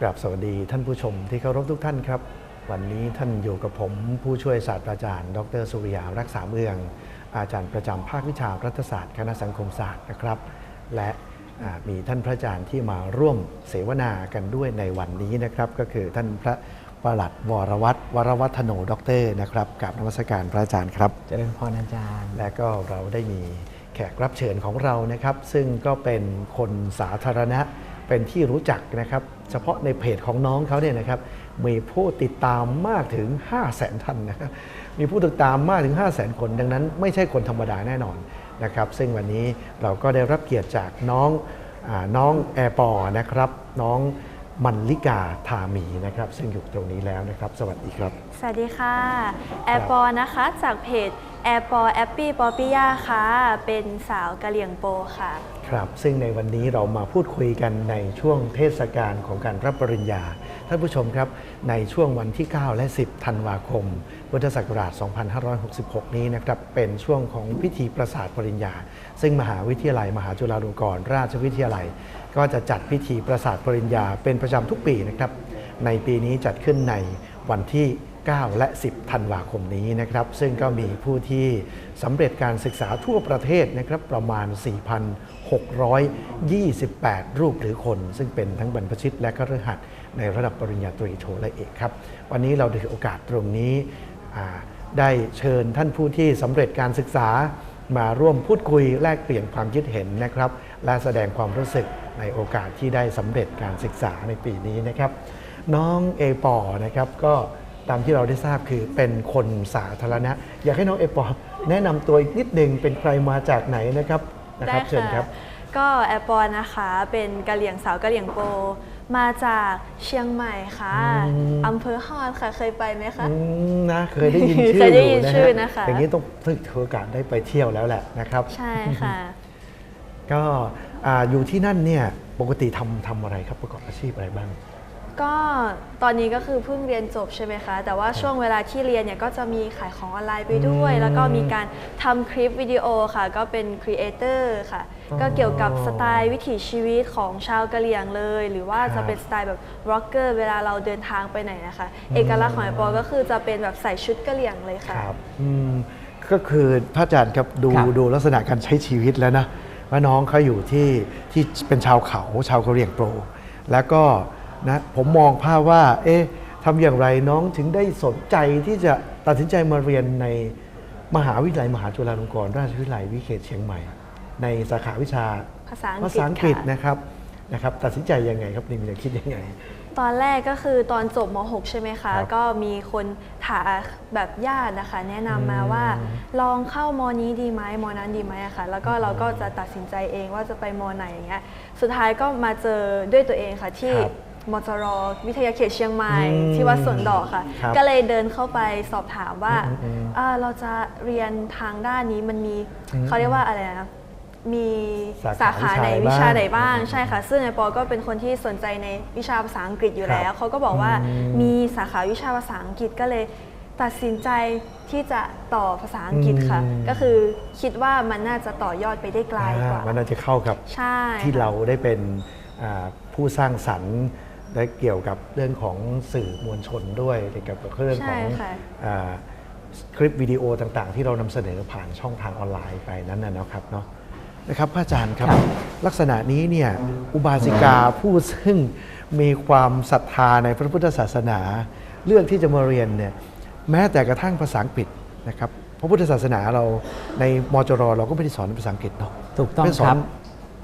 กราบสวัสดีท่านผู้ชมที่เคารพทุกท่านครับ วันนี้ท่านอยู่กับผมผู้ช่วยศาสตราจารย์ ดรสุริยารักษาเมือง อาจารย์ประจำภาควิชารัฐศาสตร์ คณะสังคมศาสตร์นะครับ และอ่ามีท่านพระอาจารย์ที่มาร่วมเสวนากันด้วยในวันนี้นะครับ ก็คือท่านพระประหลัดวรวัตรวรวัฒโนดอกเตอรนะครับกับนมัสการพระอาจารย์ครับเจริญพรอาจารย์ และก็เราได้มีแขกรับเชิญของเรานะครับ ซึ่งก็เป็นคนสาธารณะ เป็นที่รู้จักนะครับ เฉพาะในเพจของน้องเขาเนี่ยนะครับมีผู้ติดตามมากถึง 5 0 0แสนท่านนะครับมีผู้ติดตามมากถึง 5 0 0แสนคน ดังนั้นไม่ใช่คนธรรมดาแน่นอนนะครับซึ่งวันนี้เราก็ได้รับเกียรติจากน้องอน้องแอร์ปอนะครับน้องมันลิกาทามีนะครับ ซึ่งอยู่ตรงนี้แล้วนะครับ สวัสดีครับ สวัสดีค่ะ แอร์ปอนะคะ จากเพจแอร์ปอแอปปี้ปอปิยาค่ะ เป็นสาวกะเหลี่ยงโปค่ะ ครับซึ่งในวันนี้เรามาพูดคุยกันในช่วงเทศกาลของการรับปริญญา ท่านผู้ชมครับ ในช่วงวันที่ 9 และ 10 ธันวาคม พุทธศักราช 2566 นี้นะครับ เป็นช่วงของพิธีประสาทปริญญา ซึ่งมหาวิทยาลัย มหาจุฬาลงกรณราชวิทยาลัย ก็จะจัดพิธีประสาทปริญญาเป็นประจำทุกปีนะครับ ในปีนี้จัดขึ้นในวันที่ 9 และ 10 ธันวาคมนี้นะครับ ซึ่งก็มีผู้ที่สำเร็จการศึกษาทั่วประเทศนะครับประมาณ 4,628 รูปหรือคน ซึ่งเป็นทั้งบรรพชิตและก็ฤหัสถ์ในระดับปริญญาตรีโทและเอกครับ วันนี้เราถือโอกาสตรงนี้ได้เชิญท่านผู้ที่สำเร็จการศึกษามาร่วมพูดคุยแลกเปลี่ยนความคิดเห็นนะครับ และแสดงความรู้สึกในโอกาสที่ได้สำเร็จการศึกษาในปีนี้นะครับ น้องเอปอนะครับก็ ตามที่เราได้ทราบคือเป็นคนสาธารณะ อยากให้น้องเอปอแนะนำตัวอีกนิดหนึ่งเป็นใครมาจากไหนนะครับนะคได้รับ เชิญค่ะครับ ก็แอร์ปอนะคะเป็นกะเหลี่ยงสาวกะเหลี่ยงโป มาจากเชียงใหม่ค่ะอืม อำเภอฮอดค่ะเคยไปไหมคะ อืมนะเคยได้ยินชื่อเคยได้ยินนะชื่ฮะอนะคะ อย่างนี้ต้องถือโอกาสได้ไปเที่ยวแล้วแหละนะครับ ใช่ค่ะ ก็อ่าอยู่ที่นั่นเนี่ยปกติทำทำอะไรครับประกอบอาชีพอะไรบ้าง ก็ตอนนี้ก็คือเพิ่งเรียนจบใช่ไหมคะ แต่ว่าช่วงเวลาที่เรียนเนี่ยก็จะมีขายของออนไลน์ไปด้วยอืมแล้วก็มีการทำคลิปวิดีโอค่ะ ก็เป็นครีเอเตอร์ค่ะอ๋อก็เกี่ยวกับสไตล์วิถีชีวิตของชาวกะเหรี่ยงเลย หรือว่าครัจะบเป็นสไตล์แบบร็อกเกอร์เวลาเราเดินทางไปไหนนะคะ เอกลักษณ์ของไอปอก็คือจะเป็นแบบใส่ชุดกะเหรี่ยงเลยค่ะครับอืมก็คือพระอาจารย์ครับดูครับดูลักษณะการใช้ชีวิตแล้วนะว่าน้องเขาอยู่ที่ที่เป็นชาวเขาชาวกะเหรี่ยงโปร แล้วก็ นะผมมองภาพว่า เอ๊ะทำอย่างไรน้องถึงได้สนใจที่จะตัดสินใจมาเรียนในมหาวิทยาลัยมหาจุฬาลงกรณราชวิทยาลัยวิเขตเชียงใหม่ ในสาขาวิชาภาษาอังกฤษภาษาอังกฤษค่ะนะครับนะครับ ตัดสินใจยังไงครับนี่มีแนวคิดยังไง ตอนแรกก็คือตอนจบม .6 ใช่ไหมคะครับก็มีคนถามแบบญาตินะคะ แนะนำมาอืมว่าลองเข้ามนี้ดีไหมมนั้นดีไหมอะค่ะ แล้วก็เราก็จะตัดสินใจเองว่าจะไปมไหนอย่างเงี้ยสุดท้ายก็มาเจอด้วยตัวเองค่ะที่ครับ มจรวิทยาเขตเชียงใหม่อืมที่วัดสวนดอกค่ะ ครับก็เลยเดินเข้าไปสอบถามว่าอืมอืมอืมอ่าเราจะเรียนทางด้านนี้มันมีอืมเขาเรียกว่าอะไรนะมีสาขาสาขาไหนวิวิชาชาไหไหนนบ้าบ้างงใช่ค่ะ ซึ่งไอปอก็เป็นคนที่สนใจในวิชาภาษาอังกฤษอยู่ครับแล้วเขาก็บอกว่าอืมมีสาขาวิชาภาษาอังกฤษก็เลย ตัดสินใจที่จะต่อภาษาอังกฤษค่ะ อืม ก็คือคิดว่ามันน่าจะต่อยอดไปได้ไกลกว่าอ่ามันน่าจะเข้ากับ ใช่ที่ค่ะ เราได้เป็นอ่าผู้สร้างสรรค์ และเกี่ยวกับเรื่องของสื่อมวลชนด้วยเกี่ยวกับเรื่องของใช่ค่ะ อาคลิปวิดีโอต่างๆ ที่เรานำเสนอผ่านช่องทางออนไลน์ไปนั้นนะนะครับเนาะนะครับพระอาจารย์ครับครับ ลักษณะนี้เนี่ยอุบาสิกาผู้ซึ่งมีความศรัทธาในพระพุทธศาสนา เลือกที่จะมาเรียนเนี่ยแม้แต่กระทั่งภาษาอังกฤษนะครับพระพุทธศาสนาเราในมจรเราก็ไม่ได้สอนภาษาอังกฤษเนาะถูกต้องไม่สอนครับ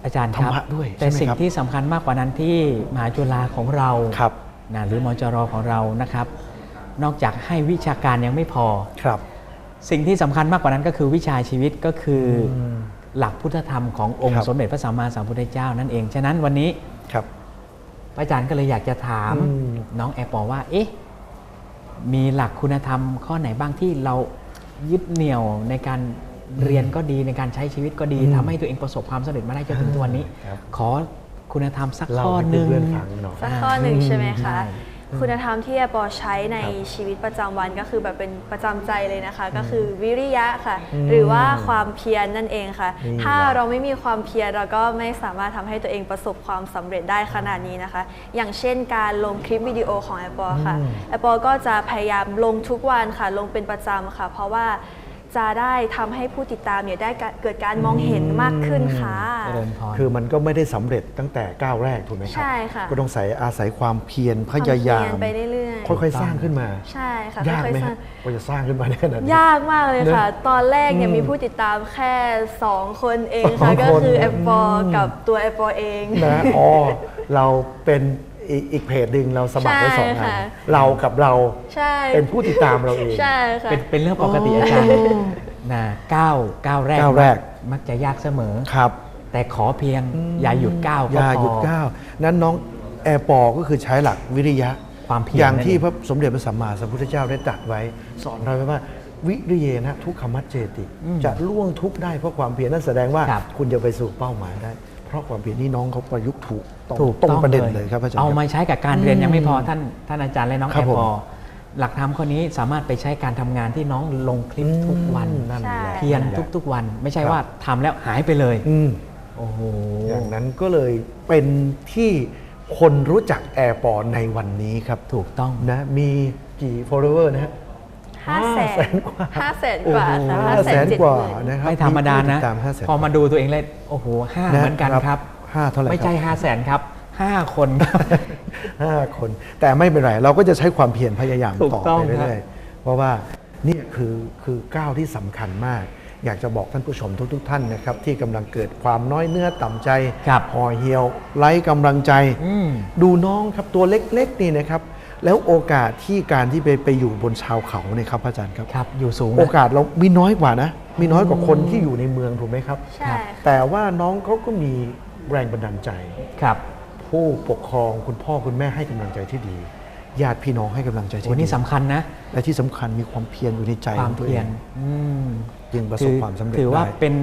อาจารย์คธรรับรมะด้วยแต่ใช่ไหมสิ่งครับที่สำคัญมากกว่านั้นที่มหาจุฬาของเราครับนะหรือมจรของเรานะครับ นอกจากให้วิชาการยังไม่พอครับ สิ่งที่สำคัญมากกว่านั้นก็คือวิชาชีวิตก็คืออมหลักพุทธธรรมขององครัค์บสมเด็จพระสัมมาสัมพุทธเจ้านั่นเอง ฉะนั้นวันนี้ครับพระอาจารย์ก็เลยอยากจะถามอืมน้องแอปปอว่า เอ๊ะ มีหลักคุณธรรมข้อไหนบ้างที่เรายึดเหนี่ยวในการ เรียนก็ดีในการใช้ชีวิตก็ดีอืมทำให้ตัวเองประสบความสำเร็จมาได้จนถึงทุกวันนี้ครับขอคุณธรรมสักเล่าข้อให้หนึ่งเพื่อนๆฟังหน่อยสักข้อหนึ่งใช่ไหมคะได้คุณธรรมที่แอปอใช้ในครับชีวิตประจำวันก็คือแบบเป็นประจำใจเลยนะคะ ก็คือวิริยะค่ะอืมหรือว่าความเพียรนั่นเองค่ะนี่ถ้าแหละเราไม่มีความเพียรเราก็ไม่สามารถทำให้ตัวเองประสบความสำเร็จได้ขนาดนี้นะคะ อย่างเช่นการลงคลิปวิดีโอของแอปอค่ะอืมแอปปอก็จะพยายามลงทุกวันค่ะ ลงเป็นประจำค่ะ เพราะว่า จะได้ทำให้ผู้ติดตามเนี่ยได้เกิดการมองเห็นมากขึ้นค่ะเจริญพรคือมันก็ไม่ได้สำเร็จตั้งแต่ก้าวแรกถูกไหมครัใช่ค่ะก็ต้องใส่อาศัยความเพียรพความยายามเพีรไปเรื่อยค่อยๆสร้างขึ้นมาๆใช่ค่ะยากค่อยไหมๆสร้าฮะงกว่าจะสร้างขึ้นมาได้ขนาดนี้ยากมากเลยค่ะเนอะตอนแรกเนี่ยอืมมีผู้ติดตามแค่ 2 คนเองค่ะสองก็คนคือแอปปออืมกับตัวแอปปอเองนะอ๋อเราเป็น อีกอีกเพจหนึ่งเราสมัครไว้สองใช่อันค่ะ เรากับเราใช่เป็นผู้ติดตามเราเอง ใช่ค่ะ เป็นเป็นเรื่องปกติอาจารย์นะก้าวก้าวแรกก้าวแรก มักจะยากเสมอ ครับ แต่ขอเพียงอย่าหยุดก้าวอก็ย่าพอ หยุดก้าว นั้นน้องแอร์ปอก็คือใช้หลักวิริยะความเพียรอย่างที่นั่นเอง พระสมเด็จพระสัมมาสัมพุทธเจ้าได้ตรัสไว้ สอนเราไว้ว่า วิริเยนะทุกขมัจเจติ จะล่วงทุกข์ได้เพราะความเพียรนั่นแสดงว่าครับ คุณจะไปสู่เป้าหมายได้เพ ราะความเพียรนี่น้องเขาประยุกต์ถูกต้องถูกตรงต้องประเด็นเลยครับอาจารย์เอาครับมาใช้กับการเรียนอืมยังไม่พอท่านท่านอาจารย์และน้องครัแอบปผมอหลักธรรมข้อนี้สามารถไปใช้การทำงานที่น้องลงคลิปทุกวันนั่นแหละใช่เพียรทุกๆวัน ไม่ใช่ว่าทำแล้วหายไปเลยอืมโอ้โหอย่างนั้นก็เลยเป็นที่คนรู้จักแอร์ปอในวันนี้ครับถูกต้องนะมีกี่ follower นะฮะ ห้าแสนกว่าห้าแสนกว่าค่ะโอ้โหห้าห้าแสแสนนเจ็ดกว่าหมื่นนะครับไม่ธรรมดานะผู้ติตามห้าแสนพอมาดูตัวเองเลยโอ้โหห้านะเหมือนกันครับครับห้าเท่าไหร่ไม่ใช่ครับห้าแสนครับห้าคนครับห้าคน แต่ไม่เป็นไร เราก็จะใช้ความเพียรพยายามถูกต่อต้องไปครับเรื่อยๆเพราะว่านี่คือคือก้าวที่สำคัญมาก อยากจะบอกท่านผู้ชมทุกๆท่านนะครับ ที่กำลังเกิดความน้อยเนื้อต่ำใจครับห่อเหี่ยวไร้กำลังใจอืมดูน้องครับตัวเล็กๆนี่นะครับ แล้วโอกาสที่การที่ไปไปอยู่บนชาวเขาเนี่ยครับอาจารย์ครับ ครับ อยู่สูงโอนะกาสเรามีน้อยกว่านะ มีน้อยกว่าคนที่อยู่ในเมืองถูกไหมครับ ใช่ค่ะแต่ว่าน้องเขาก็มีแรงบันดาลใจ ครับ ผู้ปกครองคุณพ่อคุณแม่ให้กำลังใจที่ดี ญาติพี่น้องให้กำลังใจโอ้ที่ดีนี่สำคัญนะ และที่สำคัญมีความเพียรอยู่ในใจความของตัวเพีเอยรงอืมจึงประสบความสำเร็จถือว่าได้เป็น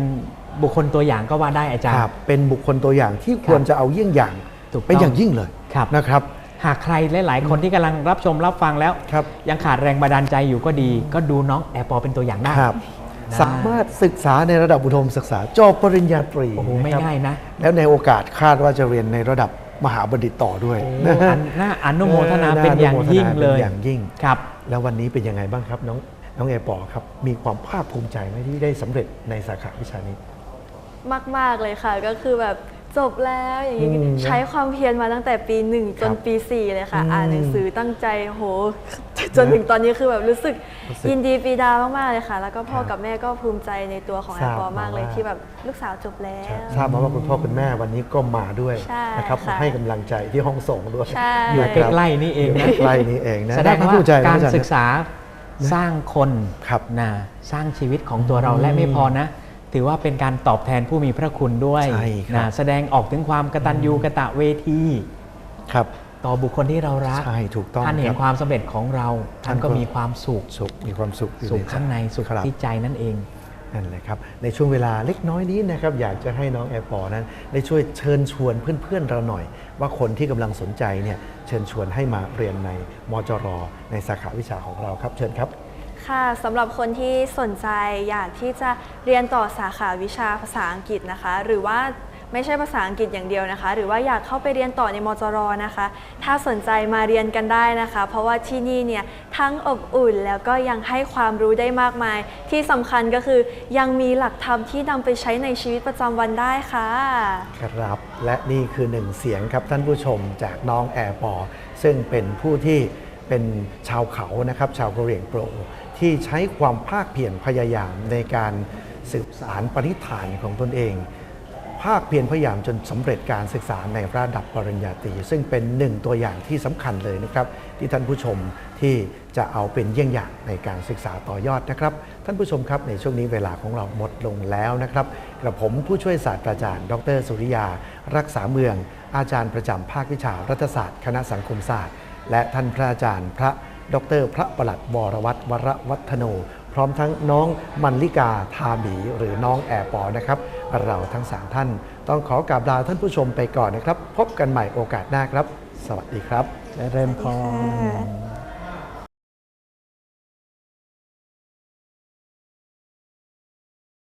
บุคคลตัวอย่างก็ว่าได้อาจารคย์รับเป็นบุคคลตัวอย่างที่ควรจะเอาเยี่ยงอย่างถูกต้องเป็นอย่างยิ่งเลยครับนะครับ หากใครหลาย ๆ คนที่กำลังรับชมรับฟังแล้วครับยังขาดแรงบันดาลใจอยู่ก็ดี ก็ดูน้องแอร์ปอเป็นตัวอย่างได้ครับนะสามารถศึกษาในระดับอุดมศึกษาจบปริญญาตรีโอ้โหไม่นะครับง่ายนะ แล้วในโอกาสคาดว่าจะเรียนในระดับมหาบัณฑิตต่อด้วยโอ้นะฮะอันน่าอนุโมทนาเออเป็นอย่างยิ่งน่าอนุโมทนาเลยเป็นอย่างยิ่งครับ แล้ววันนี้เป็นยังไงบ้างครับน้องน้องแอร์ปอครับมีความภาคภูมิใจไหมที่ได้สำเร็จในสาขาวิชานี้มาก ๆ เลยค่ะก็คือแบบ จบแล้วอย่างนี้อืมใช้ความเพียรมาตั้งแต่ปีหนึ่งจนครับปีสี่เลยค่ะอืมอ่านหนังสือตั้งใจโห จนถึงตอนนี้คือแบบรู้สึกรู้สึกยินดีปีดามากๆเลยค่ะ แล้วก็พ่อครับกับแม่ก็ภูมิใจในตัวของทแอราปบปอมากเลยมาว่าที่แบบลูกสาวจบแล้วทราบมาว่าคุณพ่อคุณแม่วันนี้ก็มาด้วยใช่นะครับค่ะมาให้กำลังใจที่ห้องส่งด้วยใช่อยู่นะใกครับล้ๆนี่เองอยู่นะใกล้ๆนี้เองนะแสดงน่ว่าภูมิใจนะการอจย์ศึกษาสร้างคนครับนะสร้างชีวิตของตัวเราและไม่พอนะ ถือว่าเป็นการตอบแทนผู้มีพระคุณด้วยใช่ครับนะแสดงออกถึงความกตัญญูกะตะเวทีครับ ต่อบุคคลที่เรารักใช่ถูกต้องท่านเห็คนรับความสำเร็จของเราท่านก็ท่านก็มีความสุขสุขมีความสุขอยู่สุขใจข้างในสุขครับที่ใจนั่นเองนั่นแหละครับในช่วงเวลาเล็กน้อยนี้นะครับอยากจะให้น้องแอร์ปอนั้น ได้ช่วยเชิญชวนเพื่อนๆเราหน่อย ว่าคนที่กำลังสนใจเนี่ยเชิญชวนให้มาเรียนในมจรในสาขาวิชาของเราครับเชิญครับ ค่ะสำหรับคนที่สนใจอยากที่จะเรียนต่อสาขาวิชาภาษาอังกฤษนะคะ หรือว่าไม่ใช่ภาษาอังกฤษอย่างเดียวนะคะ หรือว่าอยากเข้าไปเรียนต่อในมจรนะคะ ถ้าสนใจมาเรียนกันได้นะคะ เพราะว่าที่นี่เนี่ยทั้งอบอุ่นแล้วก็ยังให้ความรู้ได้มากมาย ที่สำคัญก็คือยังมีหลักธรรมที่นำไปใช้ในชีวิตประจำวันได้ค่ะ ครับ และนี่คือหนึ่งเสียงครับท่านผู้ชมจากน้องแอร์ปอซึ่งเป็นผู้ที่เป็นชาวเขานะครับ ชาวกะเหรี่ยงโปร ที่ใช้ความภาคเพียรพยายามในการสืบสารปณิธานของตนเอง ภาคเพียรพยายามจนสำเร็จการศึกษาในระดับปริญญาตรีซึ่งเป็นหนึ่งตัวอย่างที่สำคัญเลยนะครับ ที่ท่านผู้ชมที่จะเอาเป็นเยี่ยงอย่างในการศึกษาต่อยอดนะครับ ท่านผู้ชมครับในช่วงนี้เวลาของเราหมดลงแล้วนะครับกระผมผู้ช่วยศาสตราจารย์ ดร สุริยา รักษาเมือง อาจารย์ประจำภาควิชารัฐศาสตร์ คณะสังคมศาสตร์ และท่านพระอาจารย์พระ ดร พระประหลัดวรวัตรวรวัฒโน พร้อมทั้งน้องมันลิกาทาหมีหรือน้องแอร์ปอนะครับ เราทั้งสามท่าน ต้องขอกราบลาท่านผู้ชมไปก่อนนะครับ พบกันใหม่โอกาสหน้าครับ สวัสดีครับเจริญพรค่ะ